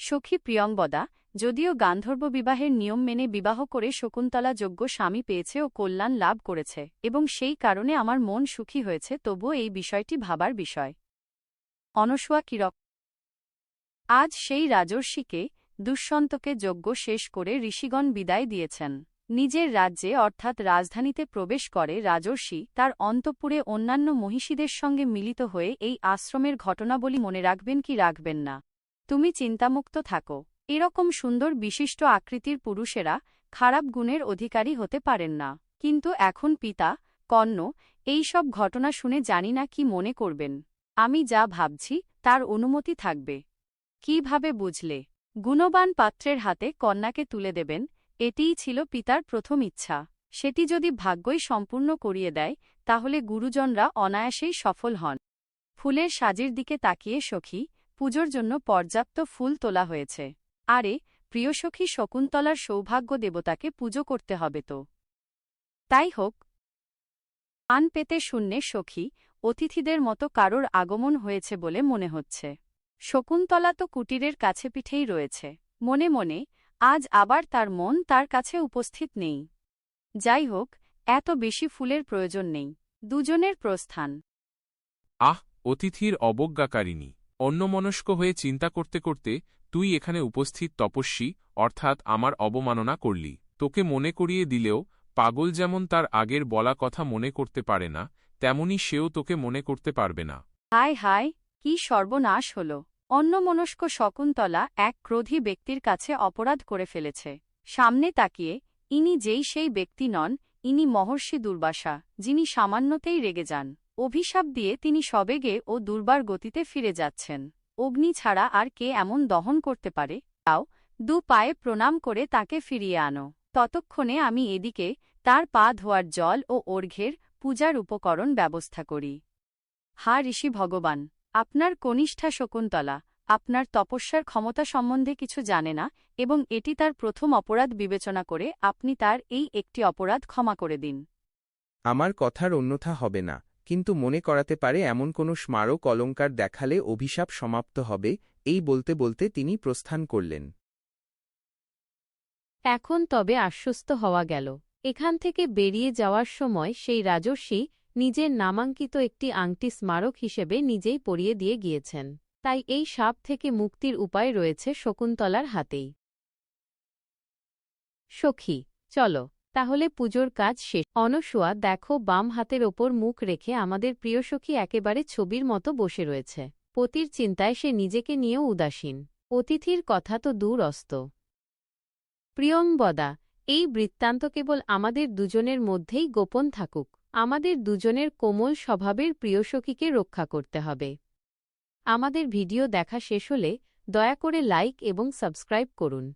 সখী প্রিয়ংবদা যদিও গান্ধর্ব বিবাহের নিয়ম মেনে বিবাহ করে শকুন্তলা যোগ্য স্বামী পেয়েছে ও কল্যাণ লাভ করেছে, এবং সেই কারণে আমার মন সুখী হয়েছে, তবুও এই বিষয়টি ভাবার বিষয়। অনসুয়া কিরক আজ সেই রাজর্ষিকে দুষ্যন্তকে যজ্ঞ শেষ করে ঋষিগণ বিদায় দিয়েছেন। নিজের রাজ্যে, অর্থাৎ রাজধানীতে প্রবেশ করে রাজর্ষি, তার অন্তঃপুরে অন্যান্য মহিষীদের সঙ্গে মিলিত হয়ে এই আশ্রমের ঘটনাবলী মনে রাখবেন কি রাখবেন না। তুমি চিন্তামুক্ত থাকো। এরকম সুন্দর বিশিষ্ট আকৃতির পুরুষেরা খারাপ গুণের অধিকারী হতে পারেন না। কিন্তু এখন পিতা, কর্ণ, এই সব ঘটনা শুনে জানি না কি মনে করবেন। আমি যা ভাবছি, তার অনুমতি থাকবে। কীভাবে বুঝলে? গুণবান পাত্রের হাতে কন্যাকে তুলে দেবেন, এটিই ছিল পিতার প্রথম ইচ্ছা। সেটি যদি ভাগ্যই সম্পূর্ণ করিয়ে দেয়, তাহলে গুরুজনরা অনায়াসেই সফল হন। ফুলের সাজির দিকে তাকিয়ে সখী পুজোর জন্য পর্যাপ্ত ফুল তোলা হয়েছে। আরে, প্রিয় সখী শকুন্তলার সৌভাগ্য দেবতাকে পুজো করতে হবে তো। তাই হোক। আন পেতে শূন্যে সখী, অতিথিদের মতো কারোর আগমন হয়েছে বলে মনে হচ্ছে। শকুন্তলা তো কুটিরের কাছে পিঠেই রয়েছে। মনে মনে, আজ আবার তার মন তার কাছে উপস্থিত নেই। যাই হোক, এত বেশি ফুলের প্রয়োজন নেই। দুজনের প্রস্থান। আহ, অতিথির অবজ্ঞাকারিণী। অন্যমনস্ক হয়ে চিন্তা করতে করতে তুই এখানে উপস্থিত তপস্বী, অর্থাৎ আমার অবমাননা করলি। তোকে মনে করিয়ে দিলেও, পাগল যেমন তার আগের বলা কথা মনে করতে পারে না, তেমনি সেও তোকে মনে করতে পারবে না। হায় হায়, কি সর্বনাশ হল। অন্যমনস্ক শকুন্তলা এক ক্রোধী ব্যক্তির কাছে অপরাধ করে ফেলেছে। সামনে তাকিয়ে, ইনি যেই সেই ব্যক্তি নন, ইনি মহর্ষি দুর্বাসা, যিনি সামান্যতেই রেগে যান। অভিশাপ দিয়ে তিনি সবেগে ও দুর্বার গতিতে ফিরে যাচ্ছেন। অগ্নি ছাড়া আর কে এমন দহন করতে পারে? তাও দু পায়ে প্রণাম করে তাকে ফিরিয়ে আনো। ততক্ষণে আমি এদিকে তার পা ধোয়ার জল ও অর্ঘ্যের পূজার উপকরণ ব্যবস্থা করি। হা ঋষি ভগবান, আপনার কনিষ্ঠা শকুন্তলা, আপনার তপস্যার ক্ষমতা সম্বন্ধে কিছু জানে না এবং এটি তার প্রথম অপরাধ বিবেচনা করে আপনি তার এই একটি অপরাধ ক্ষমা করে দিন। আমার কথার অন্যথা হবে না। কিন্তু মনে করাতে পারে এমন কোনো স্মারক অলঙ্কার দেখালে অভিশাপ সমাপ্ত হবে, এই বলতে বলতে তিনি প্রস্থান করলেন। এখন তবে আশ্বস্ত হওয়া গেল। এখান থেকে বেরিয়ে যাওয়ার সময় সেই রাজর্ষি নিজের নামাঙ্কিত একটি আংটি স্মারক হিসেবে নিজেই পরিয়ে দিয়ে গিয়েছেন। তাই এই সাপ থেকে মুক্তির উপায় রয়েছে শকুন্তলার হাতেই। সখী, চলো। তাহলে পুজোর কাজ শেষ। অনসুয়া দেখো, বাম হাতের ওপর মুখ রেখে আমাদের প্রিয় সখী একেবারে ছবির মতো বসে রয়েছে। পতির চিন্তায় সে নিজেকে নিয়েও উদাসীন। অতিথির কথা তো দূর অস্ত। প্রিয়ংবদা এই বৃত্তান্ত কেবল আমাদের দুজনের মধ্যেই গোপন থাকুক। আমাদের দুজনের কোমল স্বভাবের প্রিয়সখীকে রক্ষা করতে হবে। আমাদের ভিডিও দেখা শেষ হলে দয়া করে লাইক এবং সাবস্ক্রাইব করুন।